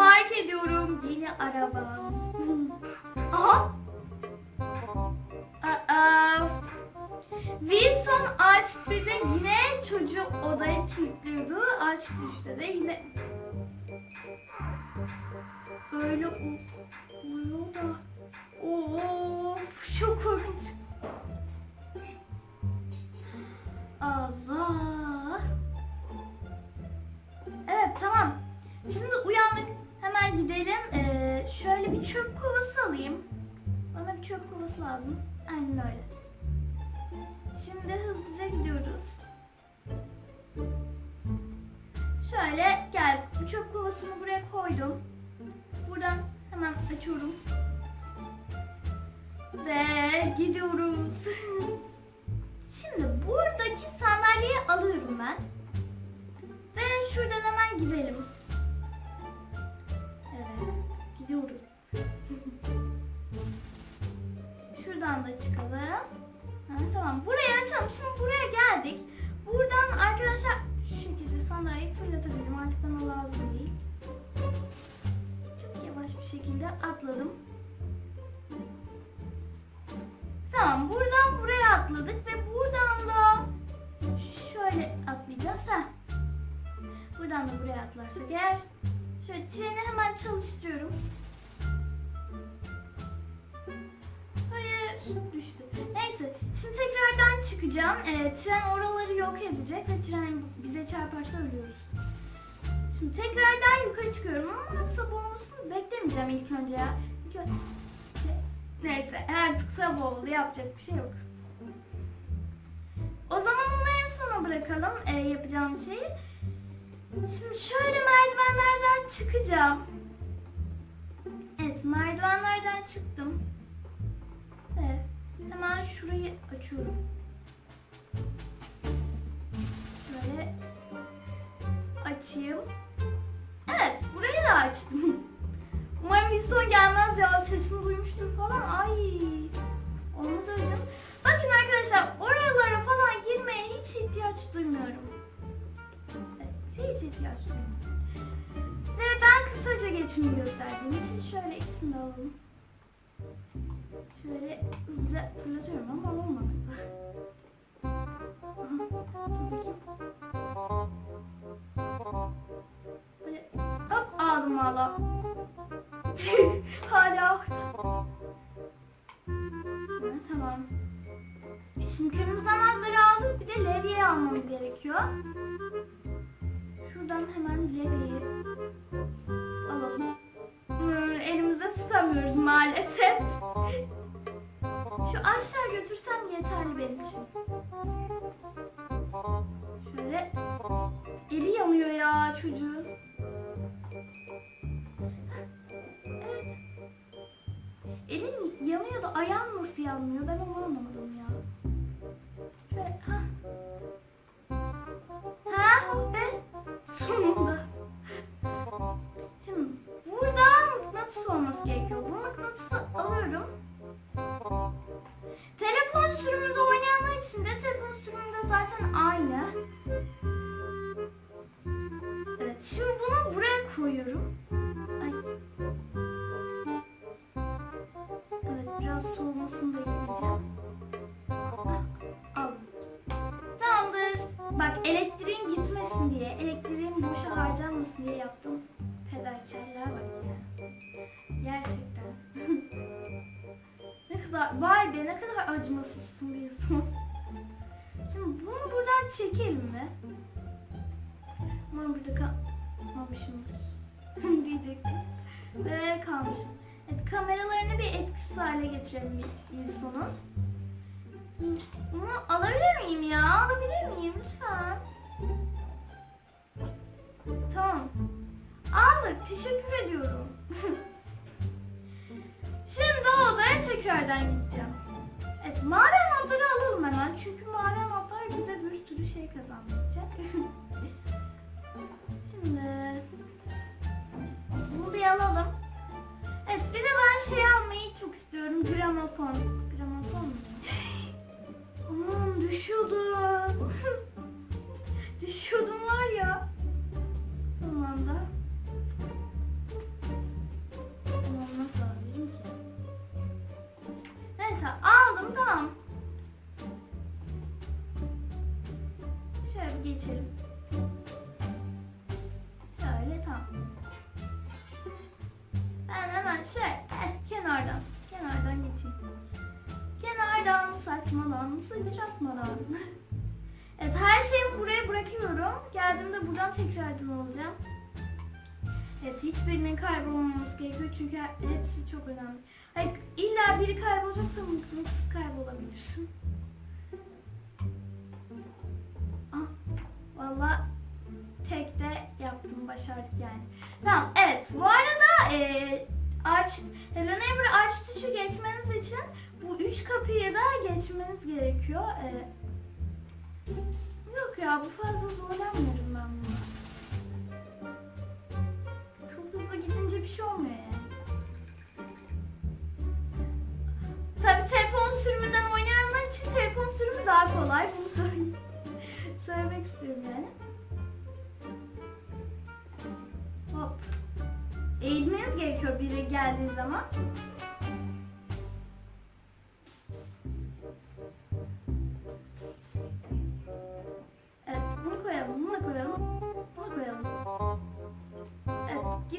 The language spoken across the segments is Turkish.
park ediyorum. Yeni arabam. Aha. Aa. Wilson ağaç bir de yine çocuğu odaya kilitliyordu. Ağaç düştü de yine böyle uyuyor da. Of çok korkunç. Allah. Evet tamam. Şimdi uyandık. Hemen gidelim. Ee, şöyle bir çöp kovası alayım. Bana bir çöp kovası lazım. Aynen öyle. Şimdi hızlıca gidiyoruz. Şöyle gel. Bu çöp kovasını buraya koydum. Buradan hemen açıyorum. Ve gidiyoruz. Şimdi buradaki sandalyeyi alıyorum ben. Ve şuradan hemen gidelim. Şuradan da çıkalım. Ha, tamam, burayı açalım. Şimdi buraya geldik. Buradan arkadaşlar şu şekilde sandalyeyi fırlatabilirim. Artık bana lazım değil. Çok yavaş bir şekilde atladım. Tamam, buradan buraya atladık ve buradan da şöyle atlayacağız. Ha. Buradan da buraya atlarsak eğer. Şöyle treni hemen çalıştırıyorum. Hayır, düştü. Neyse, şimdi tekrardan çıkacağım. Ee, tren oraları yok edecek ve tren bize çarparsa ölüyoruz. Şimdi tekrardan yukarı çıkıyorum ama sabah olmasını beklemeyeceğim ilk önce ya. İlk önce... Neyse, artık sabah oldu, yapacak bir şey yok. O zaman onu en sona bırakalım e, yapacağım şeyi. Şimdi şöyle merdivenlerden çıkacağım. Evet merdivenlerden çıktım. Hemen şurayı açıyorum. Şöyle açayım. Evet burayı da açtım. Umarım Wilson gelmez ya sesini duymuştur falan. Ay olmaz öyle canım. Bakın arkadaşlar oralara falan girmeye hiç ihtiyaç duymuyorum. Evet, hiç ihtiyaç duymuyorum. Ve ben kısaca geçimi gösterdiğim için şöyle ikisini alalım. Şöyle hızlıca fırlatıyorum ama olmadı. Böyle hop aldım valla. Hala orada. Tamam. Şimdi kırmızı anahtarı aldık. Bir de levyeyi almamız gerekiyor. Şuradan hemen levyeyi alalım. Hmm, elimizde tutamıyoruz maalesef. Şu aşağı götürsem yeterli benim için. Şöyle. Eli yanıyor ya çocuğun. Evet. Elin yanıyor da ayağın nasıl yanmıyor ben onu anlamadım çekelim mi? Umarım burada kalmamışımdır diyecektim. Ve kalmışım. Evet kameralarını bir etkisiz hale getirelim Wilson'un. Bunu alabilir miyim ya? Alabilir miyim lütfen? Tamam. Aldık. Teşekkür ediyorum. Şimdi o odaya tekrardan gideceğim. Evet mavi anahtarı alalım hemen. Çünkü mavi şey kazandıracak. Şimdi bunu bir alalım. Evet bir de ben şey almayı çok istiyorum. Gramofon. Gramofon mu? Aman düşüyordum. düşüyordum var ya. Son anda. Ama nasıl alabilirim ki? Neyse aldım tamam. Saçmalan sıçratmadan. evet her şeyimi buraya bırakıyorum. Geldiğimde buradan tekrardan olacağım. Evet hiçbirinin kaybolmaması gerekiyor çünkü hepsi çok önemli. Hayır, illa biri kaybolacaksa mıknatıs kaybolabilir. ah, Valla tek de yaptım başardık yani. Tamam evet bu arada e, aç Hello Neighbor aç tuşu geçmeniz için bu üç kapıyı da geçmeniz gerekiyor. E, yok ya bu fazla zorlanmıyorum ben buna. Çok hızlı gidince bir şey olmuyor yani. Tabi telefon sürümünden oynayanlar için telefon sürümü daha kolay. Bunu söyle söylemek istiyorum yani. Hop. Eğilmeniz gerekiyor biri geldiği zaman.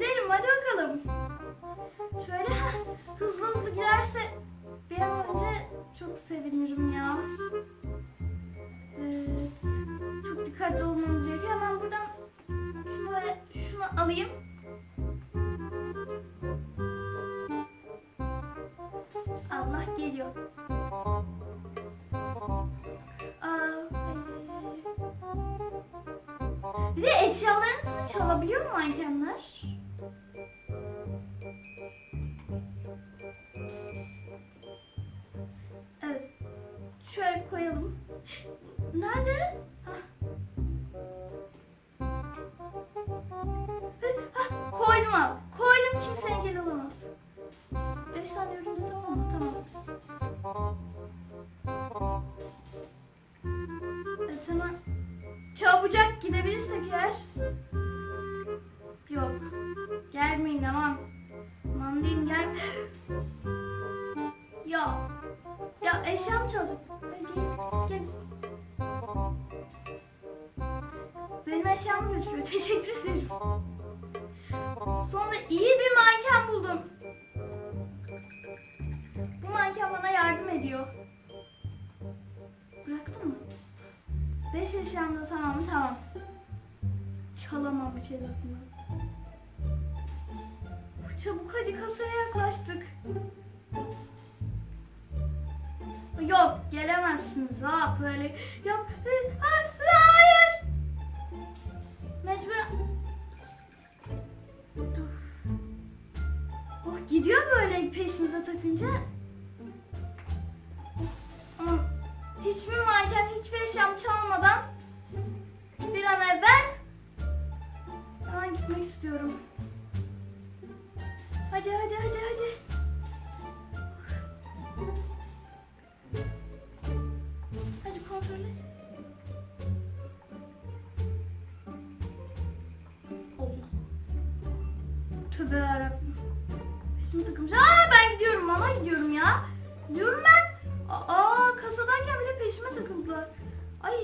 Gidelim hadi bakalım. Şöyle hızlı hızlı giderse bir an önce çok sevinirim ya. Evet, çok dikkatli olmamız gerekiyor. Hemen buradan ve şunu alayım. Allah geliyor. Bir de eşyalarınızı çalabiliyor mu mankenler? Koyalım. Nerede? Koydum al. Koydum kimse engel olamaz. Beş tane üründe tamam mı? Tamam. Evet hemen çabucak gidebilirsek eğer. Yok. Gelmeyin aman. Aman diyeyim gel. Ya. Ya eşyam çalacak. Benim eşyamı götürüyor. Teşekkür ederim. Sonra iyi bir manken buldum. Bu manken bana yardım ediyor. Bıraktın mı? Beş eşyam da tamam? Tamam. Çalamamış en azından. Çabuk hadi kasaya yaklaştık. Yok gelemezsiniz ha böyle. Yok. hı, ha, Hayır. Mecbur. Oh gidiyor böyle peşinize takınca. Ama hiçbir manken hiçbir eşyam çalmadan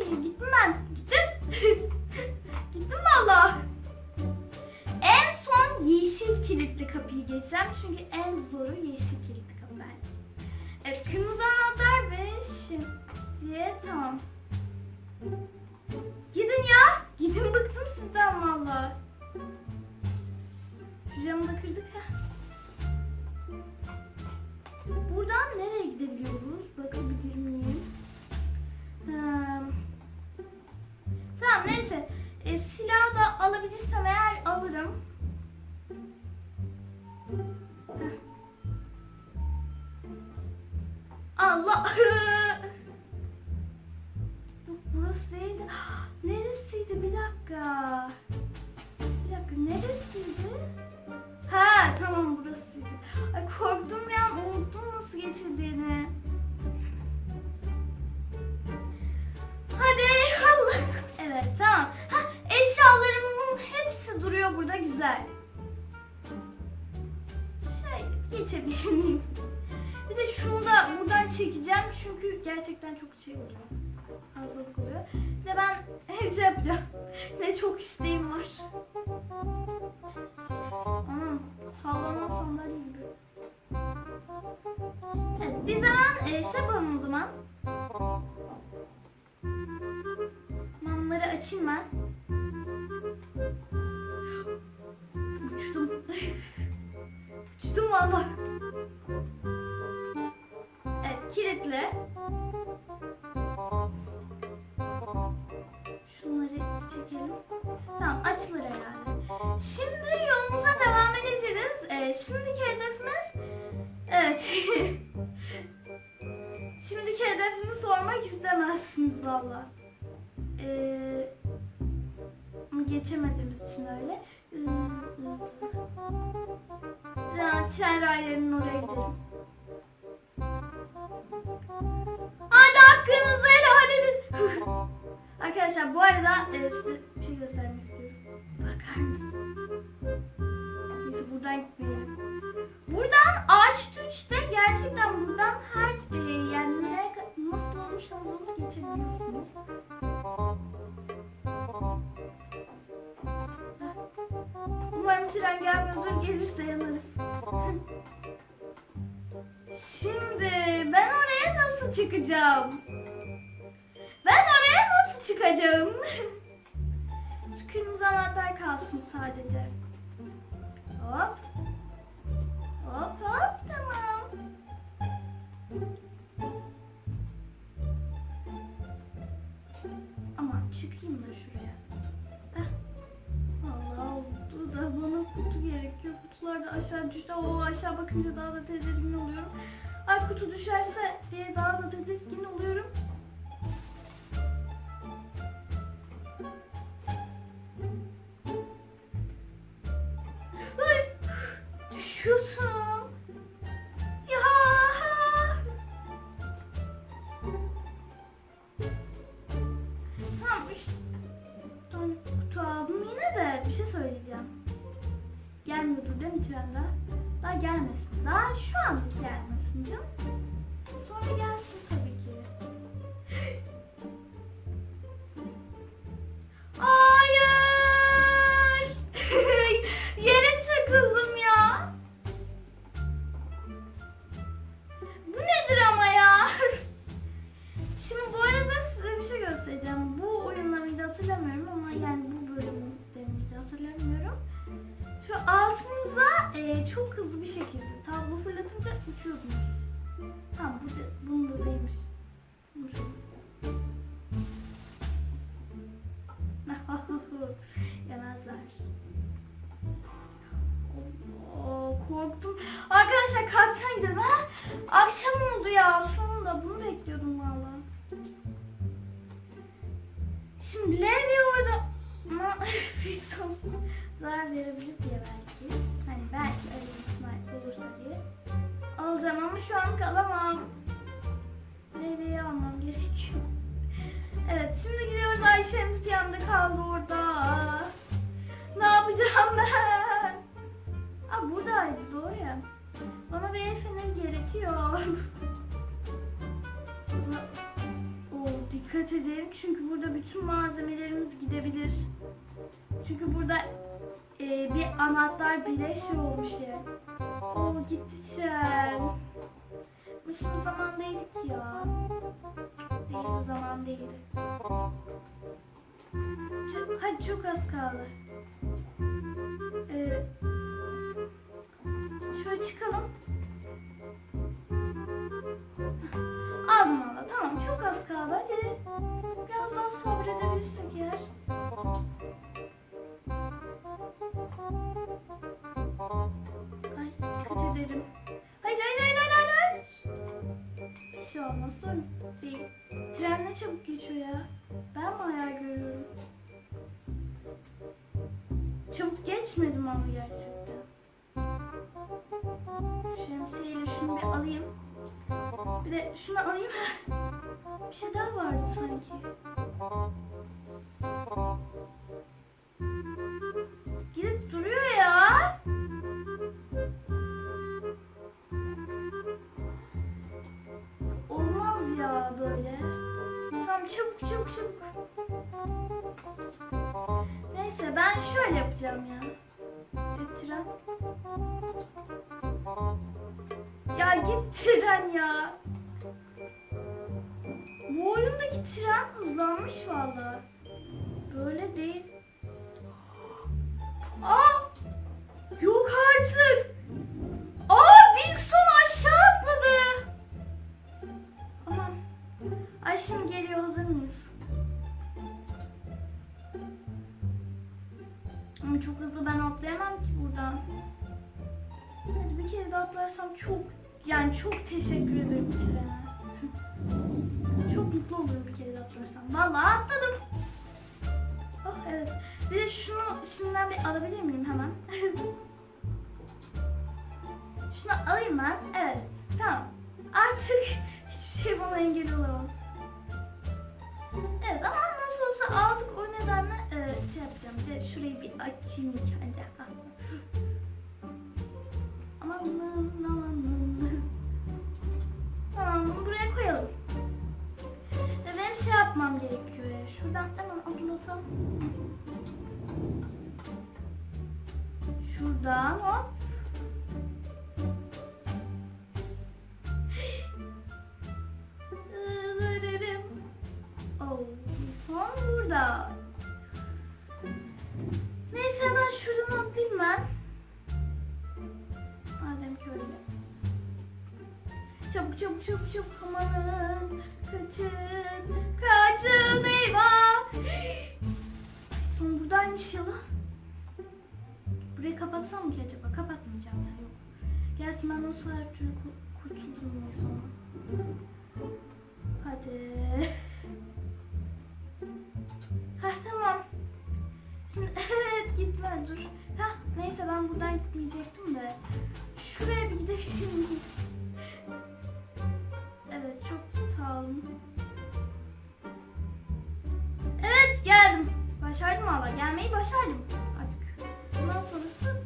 Ay gittim ben. Gittim. Gittim valla. En son yeşil kilitli kapıyı geçeceğim. Çünkü en zoru yeşil kilitli kapı bence. Evet kırmızı anahtar ve şemsiye tamam. Çekeceğim çünkü gerçekten çok şey oluyor. Fazlalık oluyor. De ben şey yapacağım. Ne çok isteğim var. Anam sallanan sandalye gibi. Evet biz hemen e, şey yapalım o zaman. Mamları açayım ben. Uçtum. Uçtum valla. Evet kilitli. Şunları çekelim. Tamam açılır herhalde. Şimdi yolumuza devam edebiliriz. Ee, şimdiki hedefimiz... Evet. şimdiki hedefimi sormak istemezsiniz valla. Ee, geçemediğimiz için öyle. Ee, tren raylarının oraya gidelim. Hadi hakkınızı helal edin. Arkadaşlar bu arada e, size bir şey göstermek istiyorum. Bakar mısınız? Neyse buradan gitmeyelim. Buradan ağaç tüçte gerçekten buradan her e, yani nereye nasıl olursanız olur geçebiliyorsunuz. Umarım tren gelmiyordur. Gelirse yanarız. Şimdi çıkacağım? Ben oraya nasıl çıkacağım? Şu kırmızı anahtar kalsın sadece. Hop. Hop hop tamam. Aman çıkayım da şuraya. Heh. Allah oldu da bana kutu gerekiyor. Kutular da aşağı düştü. O aşağı bakınca daha da tedirgin oluyorum. Ay kutu düşerse diye daha da tedirgin oluyorum. Arkadaşlar kalktan gidelim ha. Akşam oldu ya. Sonunda bunu bekliyordum valla. Şimdi Levi orada ama bir son zarar verebilir diye belki. Hani belki öyle bir ihtimal olursa diye. Alacağım ama şu an kalamam. Levi'yi almam gerekiyor. Evet şimdi gidiyoruz Ayşe'miz yanında kaldı orada. Ne yapacağım ben? Aa buradaydı doğru ya. Bana bir el gerekiyor. Oo, dikkat edelim çünkü burada bütün malzemelerimiz gidebilir. Çünkü burada e, bir anahtar bile şey olmuş ya. Oo gitti tren. Şimdi zaman değildi ki ya. Değildi zaman değildi. Ç- Hadi Hadi çok az kaldı. Ee, şöyle çıkalım. Aldım valla. Tamam çok az kaldı. Hadi. Biraz daha sabredebilirsek eğer. Ay dikkat ederim. Hayır hayır hayır hayır hayır. Bir şey olmaz sorun değil. Tren ne çabuk geçiyor ya. Ben mi hayal görüyorum? Çabuk geçmedim ama gerçekten. Alayım. Bir de şunu alayım. Bir şey daha vardı sanki. Gidip duruyor ya. Olmaz ya böyle. Tamam çabuk çabuk çabuk. Neyse ben şöyle yapacağım ya. Tren. Ya git tren ya. Bu oyundaki tren hızlanmış valla. Böyle değil. Aa! Yok artık. Aa Wilson aşağı atladı. Aman. Ay şimdi geliyor hazır mıyız? Ama çok hızlı ben atlayamam ki buradan. Hadi bir kere de atlarsam çok yani çok teşekkür ederim trene. çok mutlu olurum bir kere de atlarsam. Vallahi atladım. Oh evet. Bir de şunu şimdiden bir alabilir miyim hemen? şunu alayım ben. Evet. Tamam. Artık hiçbir şey bana engel olamaz. Evet ama nasıl olsa aldık o nedenle e, şey yapacağım. Bir de şurayı bir açayım ilk önce. Aman aman aman. Koyalım. Benim şey yapmam gerekiyor. Şuradan hemen atlasam. Şuradan hop. Oh, son burada. Neyse ben şuradan atlayayım ben. Madem ki öyle. Çabuk çabuk çabuk çabuk amanın. Kaçın. Kaçın eyvah. Son buradaymış ya lan. Burayı kapatsam mı ki acaba? Kapatmayacağım ya yok. Gelsin ben o sıra her türlü ku- kurtulurum ve sonra. Hadi. Heh tamam. Şimdi evet gitme dur. Heh neyse ben buradan gitmeyecektim de. Şuraya bir gidebilir miyim? Olun. Evet geldim. Başardım valla. Gelmeyi başardım. Artık bundan sonrası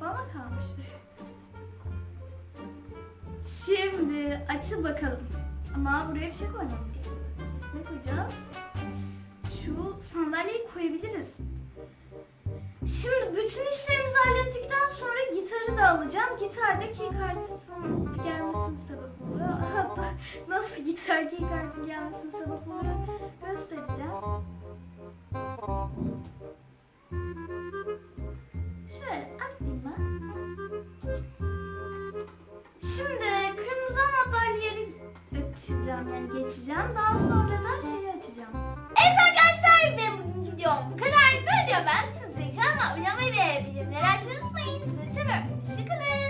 bana kalmış. Şimdi açıl bakalım. Ama buraya bir şey koymamız gerekiyor. Ne koyacağız? Şu sandalyeyi koyabiliriz. Şimdi bütün işlerimizi hallettikten sonra gitarı da alacağım. Gitar da key kartının gelmesinin sebep hatta nasıl git erkek artık gelmesin sana bunları göstereceğim. Şöyle attım ben. Şimdi kırmızı anahtarlı yeri açacağım yani geçeceğim. Daha sonra da şeyi açacağım. Evet arkadaşlar ben bugün videom bu kadar. Böyle diyor ben sizin kanalıma oynamayı ve bildirimleri açmayı unutmayın. Sizi seviyorum. Hoşçakalın.